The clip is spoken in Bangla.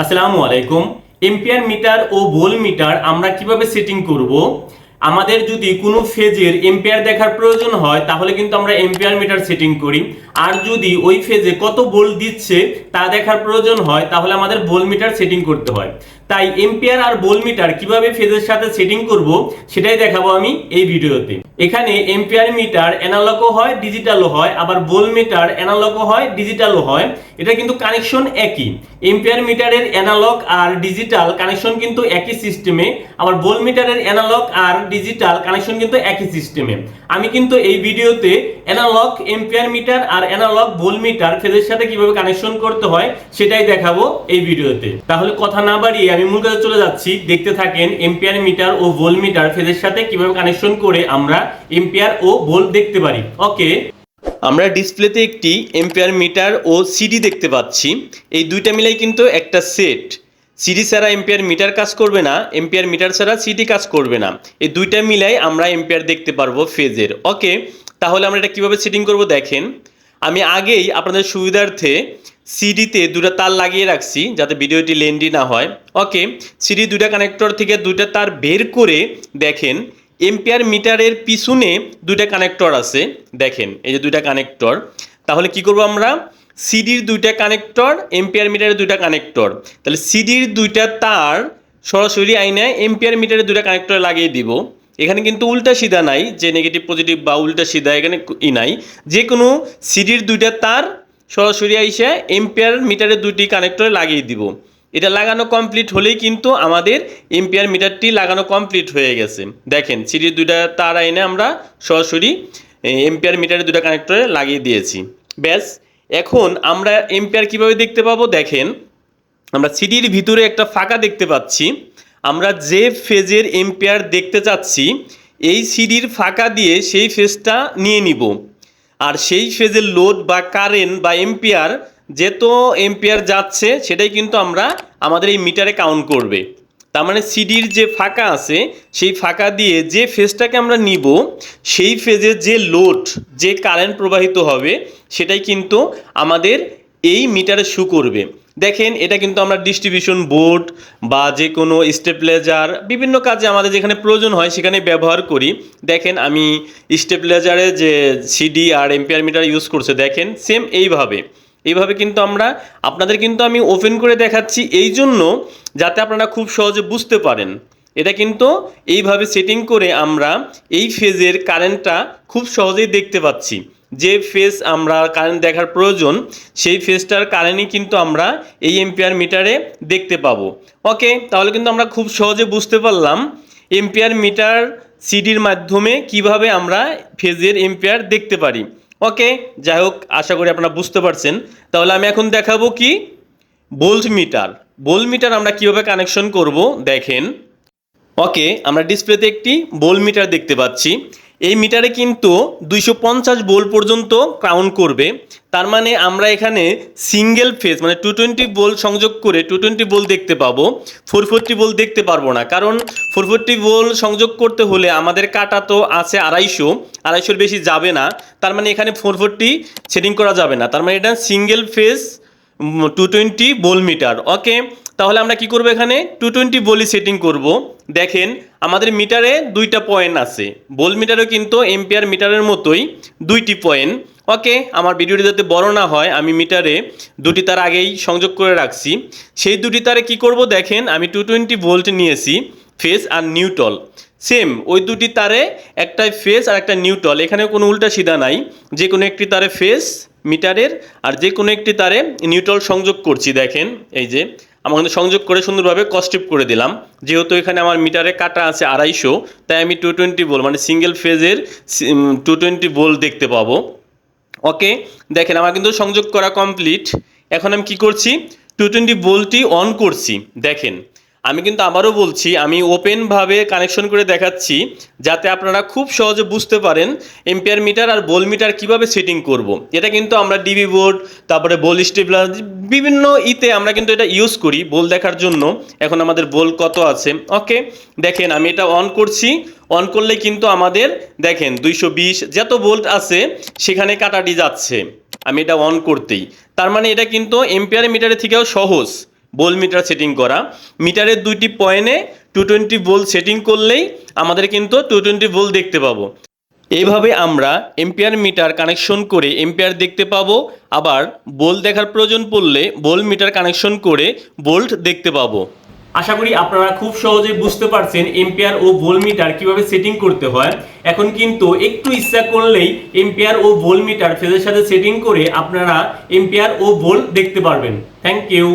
আসসালামু আলাইকুম। এম্পিয়ার মিটার ও ভোল মিটার আমরা কীভাবে সেটিং করব? আমাদের যদি কোনো ফেজের এম্পিয়ার দেখার প্রয়োজন হয়, তাহলে কিন্তু আমরা এম্পিয়ার মিটার সেটিং করি। আর যদি ওই ফেজে কত ভোল্ট দিচ্ছে তা দেখার প্রয়োজন হয়, তাহলে আমাদের ভোল মিটার সেটিং করতে হয়। তাই এম্পিয়ার আর ভোল মিটার কীভাবে ফেজের সাথে সেটিং করব সেটাই দেখাবো আমি এই ভিডিওতে। এখানে এম্পিয়ার মিটার অ্যানালগও হয়, ডিজিটালও হয়, আবার ভোল মিটার অ্যানালগও হয়, ডিজিটালও হয়। এটা কিন্তু কানেকশন একই। এম্পিয়ার মিটারের অ্যানালগ আর ডিজিটাল কানেকশন কিন্তু একই সিস্টেমে, আবার ভোল মিটারের অ্যানালগ আর ডিজিটাল কানেকশন কিন্তু একই সিস্টেমে। আমি কিন্তু এই ভিডিওতে অ্যানালগ এম্পিয়ার মিটার আর অ্যানালগ ভোল মিটার ফেজের সাথে কীভাবে কানেকশন করতে হয় সেটাই দেখাবো এই ভিডিওতে। তাহলে কথা না বাড়িয়ে আমি মূল কাজে চলে যাচ্ছি। দেখতে থাকেন এম্পিয়ার মিটার ও ভোল মিটার। ফেজের সাথে কীভাবে কানেকশন করে আমরা এম্পিয়ার ও ভোল দেখতে পারি? ওকে আমরা ডিসপ্লেতে একটি এম্পিয়ার মিটার ও সিডি দেখতে পাচ্ছি। এই দুইটা মিলাই কিন্তু একটা সেট সিডি ছাড়া এম্পিয়ার মিটার কাজ করবে না এম্পিয়ার মিটার ছাড়া সিডি কাজ করবে না। এই দুইটা মিলাই আমরা এম্পিয়ার দেখতে পারব ফেজের। ওকে তাহলে আমরা এটা কীভাবে সেটিং করব দেখেন। আমি আগেই আপনাদের সুবিধার্থে সিডিতে দুটো তার লাগিয়ে রাখছি যাতে ভিডিওটি লেন্ডি না হয়। ওকে সিডি দুটা কানেক্টর থেকে দুটা তার বের করে দেখেন এম্পিয়ার মিটারের পিছনে দুইটা কানেক্টর আছে। দেখেন, এই যে দুইটা কানেক্টর তাহলে কি করব আমরা? সিডির দুইটা কানেক্টর এম্পিয়ার মিটারের দুইটা কানেক্টর তাহলে সিডির দুইটা তার সরাসরি আইনায় এম্পিয়ার মিটারের দুইটা কানেক্টর লাগিয়ে দিব। এখানে কিন্তু উল্টা সিধা নাই, যে নেগেটিভ পজিটিভ বা উল্টা সিধা এখানে ই নাই। যে কোনো সিডির দুইটা তার সরাসরি আইসা এম্পিয়ার মিটারের দুটি কানেক্টরে লাগিয়ে দিব। এটা লাগানো কমপ্লিট হলেই কিন্তু আমাদের এম্পিয়ার মিটারটি লাগানো কমপ্লিট হয়ে গেছে। দেখেন, সিডির দুইটা তার আইনে আমরা সরাসরি এম্পিয়ার মিটারের দুইটা কানেক্টরে লাগিয়ে দিয়েছি। ব্যাস, এখন আমরা এম্পিয়ার কীভাবে দেখতে পাবো? দেখেন, আমরা সিডির ভিতরে একটা ফাঁকা দেখতে পাচ্ছি। আমরা যে ফেজের এম্পিয়ার দেখতে চাচ্ছি, এই সিডির ফাঁকা দিয়ে সেই ফেজটা নিয়ে নিব। আর সেই ফেজের লোড বা কারেন্ট বা এম্পিয়ার যেত এম্পিয়ার যাচ্ছে, সেটাই কিন্তু আমরা আমাদের এই মিটারে কাউন্ট করবে। তার মানে সিডির যে ফাঁকা আছে, সেই ফাঁকা দিয়ে যে ফেজটাকে আমরা নিব, সেই ফেজে যে লোড যে কারেন্ট প্রবাহিত হবে, সেটাই কিন্তু আমাদের এই মিটারে শু করবে। দেখেন, এটা কিন্তু আমরা ডিস্ট্রিবিউশন বোর্ড বা যে কোনো স্টেপলেজার বিভিন্ন কাজে আমাদের যেখানে প্রয়োজন হয় সেখানে ব্যবহার করি। দেখেন, আমি স্টেপলেজারে যে সিডি আর এম্পিয়ার মিটার ইউজ করছে, দেখেন সেম এইভাবে। এইভাবে কিন্তু আমরা, আপনাদের কিন্তু আমি ওপেন করে দেখাচ্ছি এই জন্য যাতে আপনারা খুব সহজে বুঝতে পারেন। এটা কিন্তু এইভাবে সেটিং করে আমরা এই ফেজের কারেন্টটা খুব সহজেই দেখতে পাচ্ছি। যে ফেজ আমরা কারেন্ট দেখার প্রয়োজন, সেই ফেজটার কারেন্টই কিন্তু আমরা এই এম্পিয়ার মিটারে দেখতে পাবো। ওকে তাহলে কিন্তু আমরা খুব সহজে বুঝতে পারলাম এম্পিয়ার মিটার সিডির মাধ্যমে কীভাবে আমরা ফেজের এম্পিয়ার দেখতে পারি। ওকে যাই হোক, আশা করি আপনারা বুঝতে পারছেন। তাহলে আমি এখন দেখাবো কি? বোল্ট মিটার বোল্ট মিটার আমরা কীভাবে কানেকশন করব? দেখেন। ওকে আমরা ডিসপ্লেতে একটি বোল মিটার দেখতে পাচ্ছি। এই মিটারে কিন্তু দুইশো পঞ্চাশ বোল পর্যন্ত কাউন্ট করবে। তার মানে আমরা এখানে সিঙ্গেল ফেজ মানে টু টোয়েন্টি বোল সংযোগ করে টু টোয়েন্টি বোল দেখতে পাবো। ফোর ফোরটি বোল দেখতে পারব না, কারণ ফোর ফোরটি বোল সংযোগ করতে হলে আমাদের কাটা তো আছে আড়াইশো, আড়াইশোর বেশি যাবে না। তার মানে এখানে ফোর ফোরটি সেটিং করা যাবে না। তার মানে এটা সিঙ্গেল ফেজ টু টোয়েন্টি বোল মিটার। ওকে তাহলে আমরা কি করব এখানে? টু টোয়েন্টি বলি সেটিং করব। দেখেন আমাদের মিটারে দুইটা পয়েন্ট আছে। বোল মিটারও কিন্তু এম্পিয়ার মিটারের মতোই দুইটি পয়েন্ট ওকে আমার ভিডিওটি যাতে বড় না হয়, আমি মিটারে দুটি তার আগেই সংযোগ করে রাখছি। সেই দুটি তারে কি করব দেখেন, আমি টু টোয়েন্টি ভোল্ট নিয়েছি ফেস আর নিউটল সেম ওই দুটি তারে একটা ফেস আর একটা নিউটল এখানে কোনো উল্টা সিধা নাই। যে কোনো একটি তারে ফেস মিটারের আর যে কোনো একটি তারে নিউটল সংযোগ করছি, দেখেন, এই যে আমার কিন্তু সংযোগ করে সুন্দরভাবে কস্টিপ করে দিলাম। যেহেতু এখানে আমার মিটারে কাটা আছে আড়াইশো, তাই আমি টু টোয়েন্টি বোল মানে সিঙ্গেল ফেজের টু টোয়েন্টি বোল দেখতে পাবো। ওকে দেখেন আমার কিন্তু সংযোগ করা কমপ্লিট এখন আমি কি করছি? টু টোয়েন্টি বোলটি অন করছি। দেখেন আমি কিন্তু আবারও বলছি, আমি ওপেনভাবে কানেকশন করে দেখাচ্ছি, যাতে আপনারা খুব সহজে বুঝতে পারেন এম্পিয়ার মিটার আর বোল মিটার কীভাবে সেটিং করব। এটা কিন্তু আমরা ডিবি বোর্ড তারপরে বোল স্টেবলার বিভিন্ন ইতে আমরা কিন্তু এটা ইউজ করি বোল দেখার জন্য। এখন আমাদের বোল কত আছে? ওকে দেখেন আমি এটা অন করছি। অন করলে কিন্তু আমাদের, দেখেন দুইশো বিশ যত বোল্ট আছে, সেখানে কাটাটি যাচ্ছে। আমি এটা অন করতেই। তার মানে এটা কিন্তু এম্পিয়ার মিটারের থেকেও সহজ। বোল মিটার সেটিং করা। মিটারের দুইটি পয়েন্টে টু টোয়েন্টি ভোল্ট সেটিং করলেই আমাদের কিন্তু টু টোয়েন্টি ভোল্ট দেখতে পাবো। এইভাবে আমরা এম্পিয়ার মিটার কানেকশন করে এম্পিয়ার দেখতে পাবো। আবার বোল্ট দেখার প্রয়োজন পড়লে বোল মিটার কানেকশন করে বোল্ট দেখতে পাবো। আশা করি আপনারা খুব সহজে বুঝতে পারছেন এম্পিয়ার ও ভোল মিটার কীভাবে সেটিং করতে হয়। এখন কিন্তু একটু ইচ্ছা করলেই এম্পিয়ার ও ভোল মিটার ফেজের সাথে সেটিং করে আপনারা এম্পিয়ার ও ভোল্ট দেখতে পারবেন। Thank you